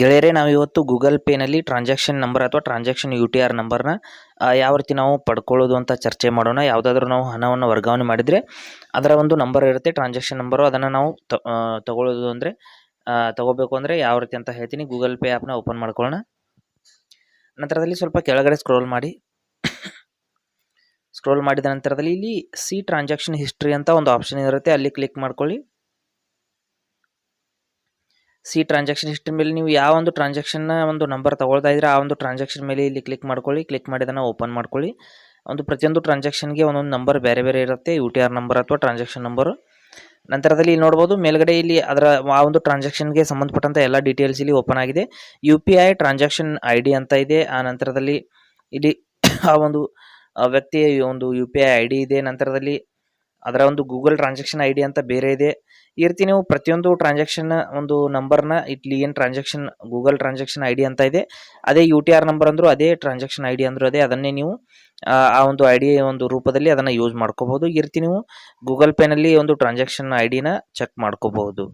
ಗೆಳೆಯರೇ, ನಾವು ಇವತ್ತು ಗೂಗಲ್ ಪೇನಲ್ಲಿ ಟ್ರಾನ್ಸಾಕ್ಷನ್ ನಂಬರ್ ಅಥವಾ ಟ್ರಾನ್ಸಾಕ್ಷನ್ ಯು ಟಿ ಆರ್ ನಂಬರ್ನ ಯಾವ ರೀತಿ ನಾವು ಪಡ್ಕೊಳ್ಳೋದು ಅಂತ ಚರ್ಚೆ ಮಾಡೋಣ. ಯಾವುದಾದ್ರೂ ನಾವು ಹಣವನ್ನು ವರ್ಗಾವಣೆ ಮಾಡಿದರೆ ಅದರ ಒಂದು ನಂಬರ್ ಇರುತ್ತೆ, ಟ್ರಾನ್ಸಾಕ್ಷನ್ ನಂಬರು. ಅದನ್ನು ನಾವು ತಗೊಳ್ಳೋದು ಅಂದರೆ ತಗೋಬೇಕು ಅಂದರೆ ಯಾವ ರೀತಿ ಅಂತ ಹೇಳ್ತೀನಿ. ಗೂಗಲ್ ಪೇ ಆ್ಯಪ್ನ ಓಪನ್ ಮಾಡ್ಕೊಳ್ಳೋಣ. ನಂತರದಲ್ಲಿ ಸ್ವಲ್ಪ ಕೆಳಗಡೆ ಸ್ಕ್ರೋಲ್ ಮಾಡಿ. ಸ್ಕ್ರೋಲ್ ಮಾಡಿದ ನಂತರದಲ್ಲಿ ಇಲ್ಲಿ ಸಿ ಟ್ರಾನ್ಸಾಕ್ಷನ್ ಹಿಸ್ಟ್ರಿ ಅಂತ ಒಂದು ಆಪ್ಷನ್ ಇರುತ್ತೆ. ಅಲ್ಲಿ ಕ್ಲಿಕ್ ಮಾಡ್ಕೊಳ್ಳಿ. ಸಿ ಟ್ರಾನ್ಸಾಕ್ಷನ್ ಹಿಸ್ಟ್ರಿ ಮೇಲೆ ನೀವು ಯಾವ ಒಂದು ಟ್ರಾನ್ಸಾಕ್ಷನ್ನ ಒಂದು ನಂಬರ್ ತಗೊಳ್ತಾ ಇದ್ರೆ ಆ ಒಂದು ಟ್ರಾನ್ಸಾಕ್ಷನ್ ಮೇಲೆ ಇಲ್ಲಿ ಕ್ಲಿಕ್ ಮಾಡ್ಕೊಳ್ಳಿ. ಕ್ಲಿಕ್ ಮಾಡಿದನ್ನು ಓಪನ್ ಮಾಡ್ಕೊಳ್ಳಿ. ಒಂದು ಪ್ರತಿಯೊಂದು ಟ್ರಾನ್ಸಾಕ್ಷನ್ಗೆ ಒಂದೊಂದು ನಂಬರ್ ಬೇರೆ ಬೇರೆ ಇರುತ್ತೆ. ಯು ಟಿ ಆರ್ ನಂಬರ್ ಅಥವಾ ಟ್ರಾನ್ಸಾಕ್ಷನ್ ನಂಬರು ನಂತರದಲ್ಲಿ ಇಲ್ಲಿ ನೋಡ್ಬೋದು, ಮೇಲ್ಗಡೆ ಇಲ್ಲಿ ಅದರ ಆ ಒಂದು ಟ್ರಾನ್ಸಾಕ್ಷನ್ಗೆ ಸಂಬಂಧಪಟ್ಟಂಥ ಎಲ್ಲ ಡೀಟೇಲ್ಸ್ ಇಲ್ಲಿ ಓಪನ್ ಆಗಿದೆ. U P I transaction I D ಅಂತ ಇದೆ. ಆ ನಂತರದಲ್ಲಿ ಇಲ್ಲಿ ಆ ಒಂದು ವ್ಯಕ್ತಿಯ ಒಂದು U P I I D ಇದೆ. ನಂತರದಲ್ಲಿ ಅದರ ಒಂದು ಗೂಗಲ್ ಟ್ರಾನ್ಸಾಕ್ಷನ್ ಐ ಅಂತ ಬೇರೆ ಇದೆ. ಈ ರೀತಿ ನೀವು ಪ್ರತಿಯೊಂದು ಟ್ರಾನ್ಸಾಕ್ಷನ್ ಒಂದು ನಂಬರ್ನ ಇಲ್ಲಿ ಏನು transaction Google transaction I D ಅಂತ ಇದೆ. ಅದೇ ಯು ಟಿ ಆರ್ ನಂಬರ್ ಅಂದರೂ ಅದೇ ಟ್ರಾನ್ಸಾಕ್ಷನ್ ಐ ಡಿ ಅಂದರೂ ಅದೇ. ಅದನ್ನೇ ನೀವು, ಆ ಆ ಒಂದು ಐ ಡಿ ಒಂದು ರೂಪದಲ್ಲಿ ಅದನ್ನು ಯೂಸ್ ಮಾಡ್ಕೋಬಹುದು. ಈ ರೀತಿ ನೀವು ಗೂಗಲ್ ಪೇನಲ್ಲಿ ಒಂದು ಟ್ರಾನ್ಸಾಕ್ಷನ್ ಐ ಡಿನ ಚೆಕ್ ಮಾಡ್ಕೋಬಹುದು.